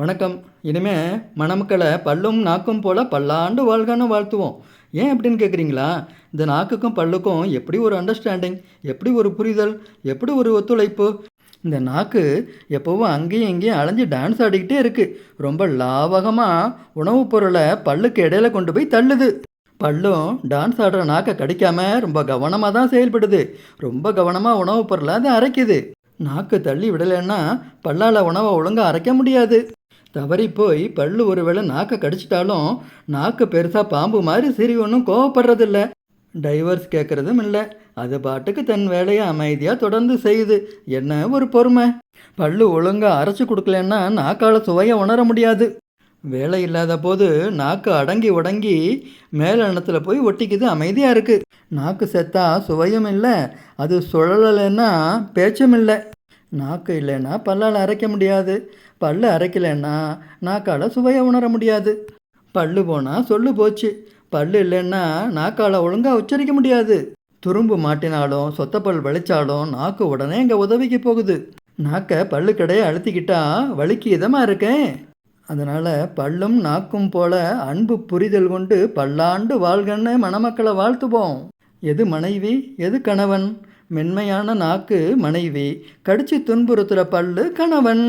வணக்கம். இனிமே மணமக்களை பல்லும் நாக்கும் போல பல்லாண்டு வாழ்கன்னு வாழ்த்துவோம். ஏன் அப்படின்னு கேட்குறீங்களா இந்த நாக்குக்கும் பல்லுக்கும் எப்படி ஒரு அண்டர்ஸ்டாண்டிங் எப்படி ஒரு புரிதல் எப்படி ஒரு ஒத்துழைப்பு? இந்த நாக்கு எப்போவும் அங்கேயும் இங்கேயும் அலைஞ்சு டான்ஸ் ஆடிக்கிட்டே இருக்குது ரொம்ப லாவகமாக உணவுப் பொருளை பல்லுக்கு இடையில கொண்டு போய் தள்ளுது. பல்லும் டான்ஸ் ஆடுற நாக்கை கடிக்காம ரொம்ப கவனமாக தான் செயல்படுது. ரொம்ப கவனமாக உணவுப் பொருளை அதை அரைக்குது. நாக்கு தள்ளி விடலைன்னா பல்லால் உணவை ஒழுங்காக அரைக்க முடியாது. தவறி போய் பல்லு ஒருவேளை நாக்கை கடிச்சிட்டாலும் நாக்கு பெருசாக பாம்பு மாதிரி சிறி ஒன்றும் கோவப்படுறதில்ல. டைவர்ஸ் கேட்குறதும் இல்லை. அது பாட்டுக்கு தன் வேலையை அமைதியாக தொடர்ந்து செய்யுது. என்ன ஒரு பொறுமை. பல்லு ஒழுங்காக அரைச்சி கொடுக்கலன்னா நாக்கால் சுவையை உணர முடியாது. வேலை இல்லாத போது நாக்கு அடங்கி உடங்கி மேலெண்ணத்தில் போய் ஒட்டிக்குது அமைதியாக இருக்குது நாக்கு செத்தா சுவையும் இல்லை அது சுழலலைன்னா பேச்சும் இல்லை. நாக்கு இல்லைன்னா பல்லால் அரைக்க முடியாது. பல்லு அரைக்கலைன்னா நாக்கால் சுவையை உணர முடியாது. பல்லு போனால் சொல்லு போச்சு. பல்லு இல்லைன்னா நாக்கால் ஒழுங்காக உச்சரிக்க முடியாது. துரும்பு மாட்டினாலும் சொத்தப்பல் வலிச்சாலும் நாக்கு உடனே இங்கே உதவிக்கு போகுது. நாக்கை பல்லு கடையை அழுத்திக்கிட்டா வலிக்கு இதமாக இருக்கேன் அதனால் பல்லும் நாக்கும் போல அன்பு புரிதல் கொண்டு பல்லாண்டு வாழ்கன்னு மணமக்களை வாழ்த்துவோம். எது மனைவி எது கணவன்? மென்மையான நாக்கு மனைவி கடிச்சு துன்புறுத்துகிற பல்லு கணவன்.